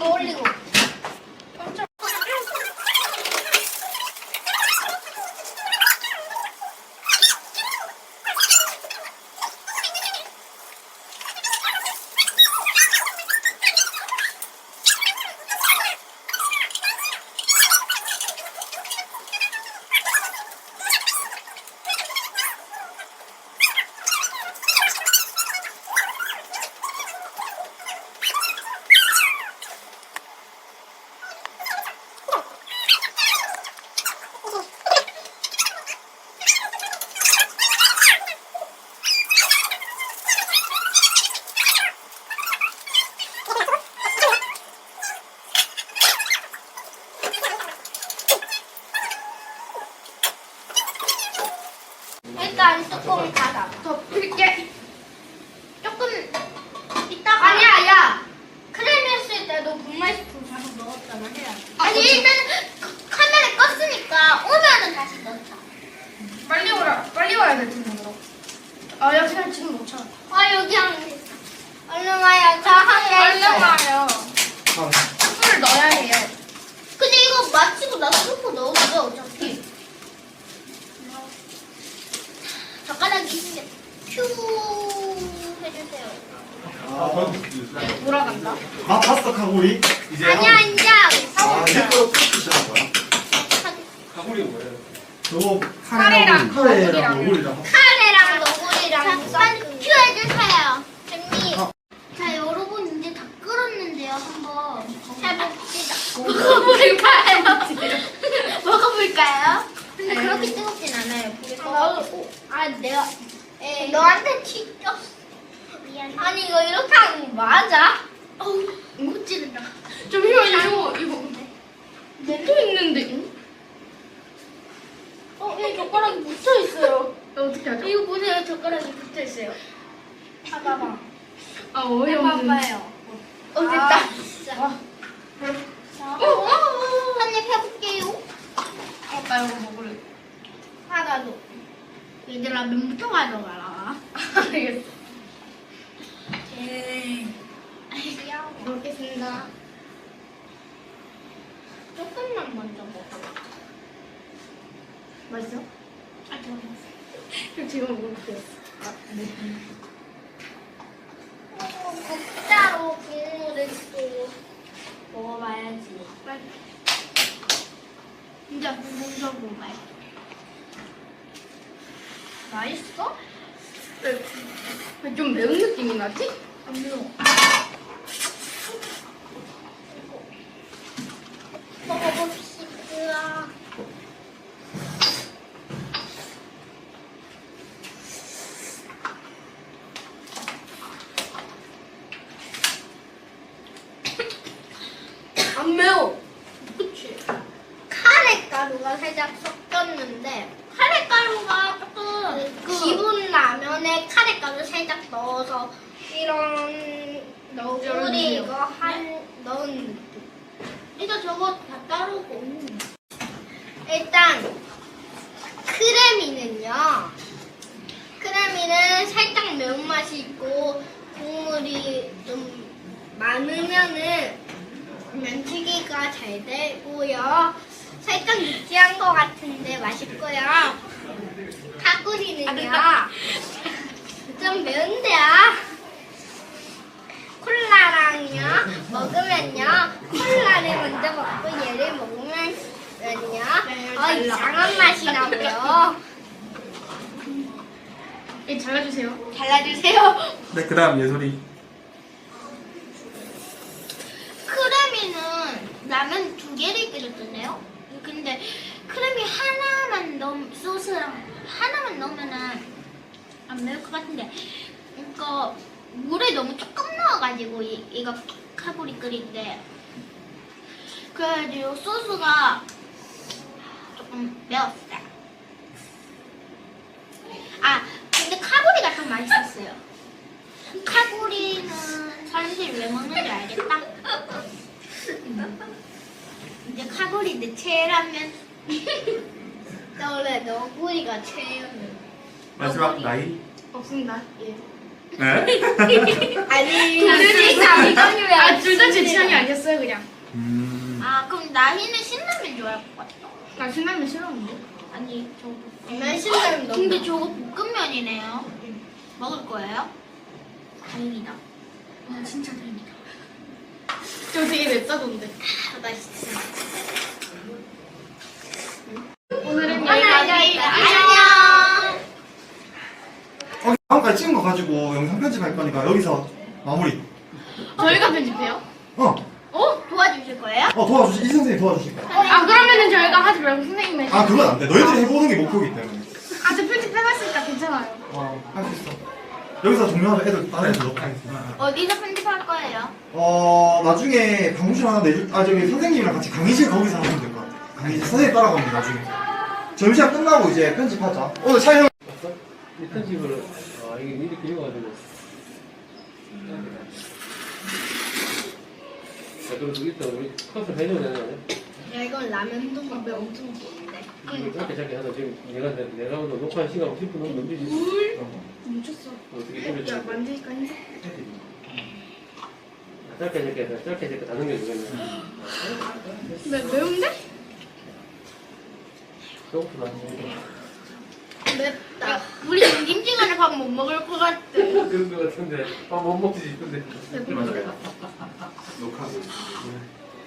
떠올리고. 일단 뚜껑을 닫아. 덮을게. 조금 이따가 아니야, 야. 크림 했을 때도 분말 식품 가서 넣었잖아 해야지. 아, 아니. 일단 그 카메라 껐으니까 오면은 다시 넣자. 빨리 오라. 빨리 와야 될 텐데, 그럼. 아, 야, 그냥 지금 못 차. 아 여기 한 개. 얼른 와요. 저한개 얼른 와요. 아, 술을 넣어야 해요. 근데 이거 마치고 나 수프 넣어도 돼 어차피. 젓가락 있으면 퓨 해주세요. 아, 더 돌아간다. 아 카구리? 이제 아니야 이제 아 이거 드시는 거야? 가구리 뭐예요? 저거 카레랑. 너구리랑 카레랑 너구리랑 쌈 퓨 해주세요. 준비. 어. 자 여러분 이제 다 끓었는데요 한번 해봅시다. 먹어볼까요? 먹어볼까요? 근데 네. 그렇게 뜨겁진 않아요. 불이 아, 나도- 꺼. 아 내가 에이, 너한테 튀겼어. 미안. 아니 이거 이렇게 하는 거 맞아? 어우 못 찌른다. 잠시만, 이거, 이거. 또 있는데. 어, 여기 젓가락이 붙어 있 어떻게 하죠? 이거 보세요, 젓가락이 붙어 있어요. 봐봐봐. 아, 어이없는. 해봐봐요. 어, 됐다. 아, 진짜. 와. 자, 어, 어, 어. 한입 해볼게요. 어, 나 이거 먹을래. 하나도. 얘들아, 면부터 가져가라. 알겠어. 먹겠습니다. 조금만 먼저 먹어. 맛있어? 아, 좋았어. 그럼 지금 먹을게요. 아, 네. 국자로 국물을 또 먹어봐야지. 빨리. 진짜 먼저 먹어봐요. 맛있어? 네. 좀 매운 느낌이 나지? 안 매워. 먹어봅시다. 안 매워. 그치? 카레 가루가 살짝 섞였는데 카레 가루가 조금 기본 라면에 카레 가루 살짝 넣어서 이런 너구리 이거 한 넣은 느낌. 이거 저거 다 따르고 일단 크레미는요. 크레미는 살짝 매운맛이 있고 국물이 좀 많으면은 면치기가 잘 되고요. 살짝 느끼한 것 같은데 맛있고요. 카구리는요. 좀 매운데요. 콜라랑요 먹으면요. 콜라를 먼저 먹고 얘를 먹으면요. 어, 이상한 맛이 나고요. 예, 잘라주세요. 잘라주세요. 네, 그 다음 예솔이. 크레미는 라면 두 개를 끓였던데요? 근데 크레미 하나만 넣 소스랑 하나만 넣으면은 안 매울 것 같은데 이거 물을 너무 조금 넣어가지고 이, 이거 카보리 끓인데 그래가지고 소스가 조금 매웠어요. 아 근데 카보리가 더 맛있었어요. 카보리는 사람들이 왜 먹는지 알겠다. 내 체라면 나 원래 너구리가 최애였는데. 마지막 나이. 없습니다. 예. 네? 아니. 아, 둘다 제 취향이 아니었어요, 그냥. 음. 아 그럼 나희는 신라면 좋아할 것 같다. 나 신라면 싫어하는데. 아니 저거. 난 신라면 너무. 근데 저거 볶음면이네요. 먹을 거예요? 다행이다. 와 진짜 다행이다. 저 되게 맵다던데. 아, 맛있어. 오늘은 여기까지. 안녕. 어, 다음까지 찍은 거 가지고 영상 편집할 거니까 여기서 마무리. 저희가 편집해요? 어, 어? 도와주실 거예요? 어 도와주시, 이 선생님 도와주실 거야. 아, 그러면은 저희가 하지 말고 선생님이. 아, 그건 안 돼. 너희들이 해보는 게 목표이기 때문에. 아, 저 편집해봤으니까 괜찮아요. 어, 할 수 있어. 여기서 종료하면 애들 다른 애들 넣고 하겠습니다. 어디서 편집할 거예요? 어, 나중에 방송 하나 내줄, 아, 저기 선생님이랑 같이 강의실 거기서 하면 될 것 같아. 강의실 선생님 따라가면 돼, 나중에. 점심시간 끝나고 이제 편집하자. 오늘 촬영. 이 편집을 아 이게 미리 그려가지고 자 그럼 그 일단 우리 컷을 해줘야 아니야? 야 이건 라면도 먹으면 엄청 좋은데. 짧게 짧게 하다 지금 내가 내가 오늘 녹화한 시간 10분 넘넘지 물? 멈췄어. 어떻게 야, 줄였지? 만지니까 힘들어. 짧게 짧게 짧게 짧게 다 넘겨주겠네 매, 매운데? 배고프다 맵다. 우리 김치찌개를 밥못 먹을 것 같아. 그런 거 같은데 밥 못 먹지 싶은데 녹화하고.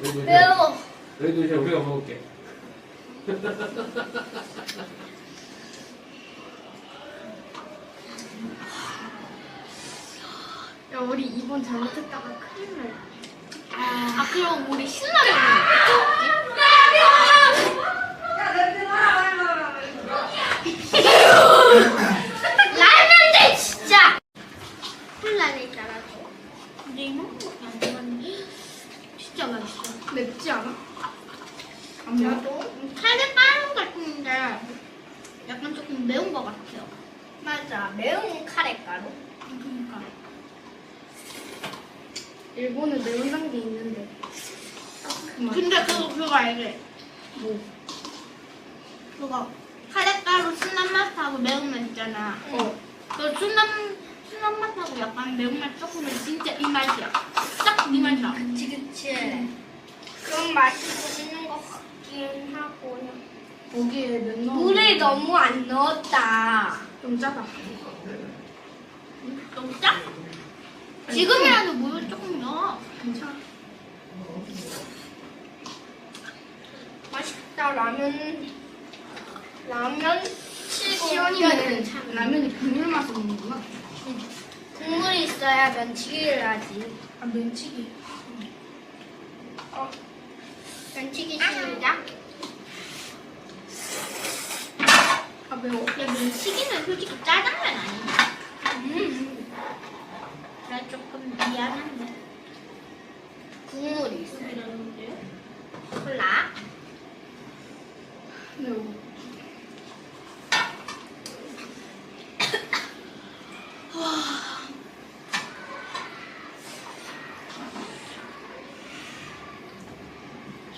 너희도 이제 매워. 너희도 이제 우리가 먹을게 야, 우리 이번 잘못했다가 큰일 날. 아, 그럼 우리 신라면 라면들 진짜. 콜라를 따라줘. 근데 이만큼밖에 안 들어갔는데 진짜 맛있어. 맵지 않아? 안 매워? 카레 빠른 같은데 약간 조금 매운 것 같아요. 맞아, 매운 카레 가루. 그러니까. 일본은 매운 단게 있는데. 그만. 근데 그거 그거 알지? 뭐? 그거 카레 가루 순한 맛하고 매운맛 있잖아. 어. 그 순한 순한 맛하고 약간 매운맛 조금은 진짜 이 맛이야. 딱 이 맛이야. 그치 그치. 그런 맛이 좀 있는 것 같긴 하고. 거기에 면 넣어. 물을 너무 안 넣었다. 좀 짜다. 너무 짜? 지금이라도 물을 조금 넣어. 괜찮아. 맛있다 라면. 라면 시원이는 라면이 국물 맛을 먹는구나. 국물이 있어야 면치기를 하지. 아, 면치기. 어. 면치기 시작. 아, 매워. 야, 면치기는 솔직히 짜장면 아니야? 음. 나 조금 미안한데. 국물이 있어. 콜라. 매워.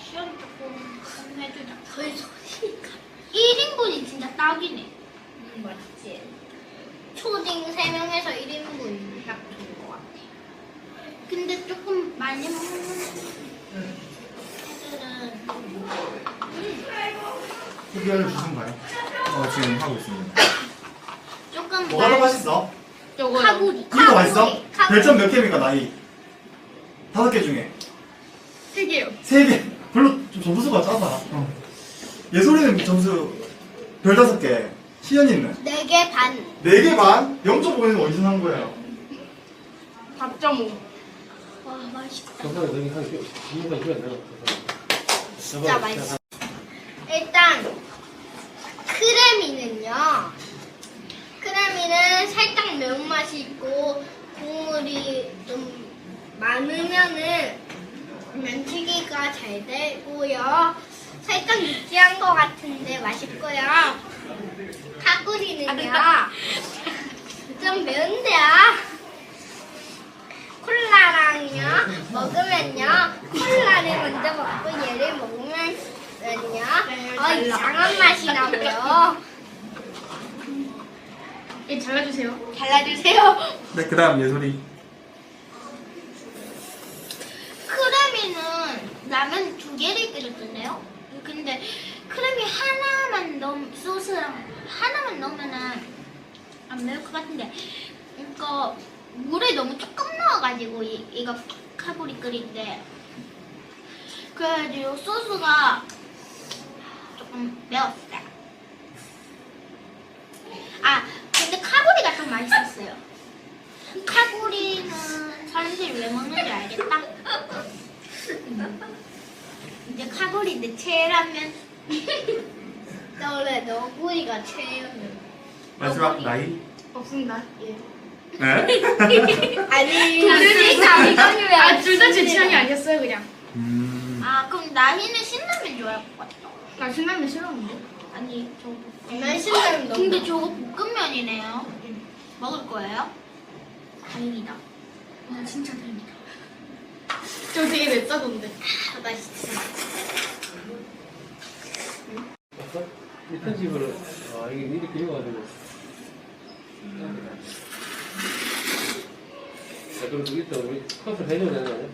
시원 조금 좀 해주자. 거의 소니까. 1인분이 진짜 딱이네. 음, 맞지. 초딩 3명에서 1인분 딱 좋은 것 같아. 근데 조금 많이 먹는 애들은 후기를 주신가요? 어, 지금 하고 있습니다. 조금 뭐가 더 말- 맛있어? 요거요. 카구리. 이거 더 맛있어? 별점 몇 개입니까, 나이? 다섯 개 중에. 세 개요. 세 개. 별로 좀 점수가 작아. 어. 예솔이는 점수 별 다섯 개. 시연이는 4개 반. 네 개 반. 0.5는 어디서 산 거예요? 4.5. 와, 맛있다. 정상에 너희 한 이유가 이거 안 되나? 진짜 맛있어. 일단 크래미는요. 크래미는 살짝 매운맛이 있고 국물이 좀 많으면은 면치기가 잘 되고요. 살짝 느끼한 것 같은데 맛있고요. 카구리는요. 좀 매운데요. 콜라랑요 먹으면요 콜라를 먼저 먹고 얘를 먹으 어 아, 이상한 맛이 나고요. 얘 잘라주세요. 잘라주세요. 네, 그 다음 예솔이. 크래미는 라면 두 개를 끓였던데요. 근데 크래미 하나만 넣 소스랑 하나만 넣으면은 안 매울 것 같은데 이거 물에 너무 조금 넣어가지고 이, 이거 카보리 때 그래가지고 소스가 조금 매웠어요. 아 근데 카보리가 좀 맛있었어요. 카보리는 사람들이 왜 먹는지 알겠다. 이제 카보리인데 최애라면 나 원래 너구리가 최애였는데 마지막 나이. 없습니다. 예. 네? 아니 아, 둘 다 제 취향이 아니었어요, 그냥. 음. 아 그럼 나희는 신라면 좋아할 것 같다 나 신라면 싫어하는데. 아니 저거 난 신라면 너무 근데 저거 볶음면이네요 먹을 거예요? 다행이다 와 진짜 다행이다 저 되게 맵다던데. 아 맛있어 봤어? 이 편집을 아 이게 일이 길어가지고. 자 그럼 또 일단 우리 컷을 해줘야 되는 거 아니야?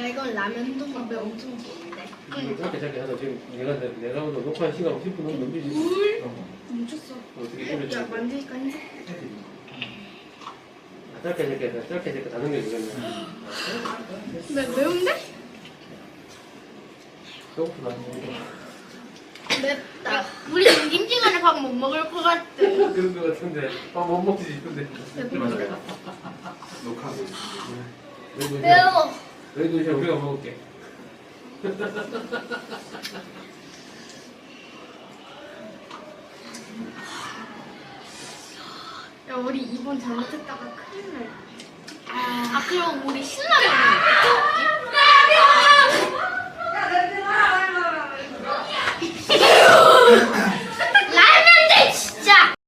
야 이건 라면도 먹으면 엄청 좋은데 이거 짧게 짧게 하다 지금 내가 내가 오늘 녹화한 시간 10분 넘 넘기지. 멈췄어. 어떻게? 야, 만지니까 힘들어. 아, 짧게 짧게 짧게 짧게 짧게 다 넘겨주겠네. 매, 매운데? 배고프다. 맵다 우리 김치찌개는 밥못 먹을 것 같아 그런 거 같은데 밥 못 먹지 싶은데. 녹화하고 있어요. 너희도 매워 너희도 이제 우리가 먹을게. 야, 우리 이번 잘못했다가 큰일 날. 아 그럼 우리 먹지?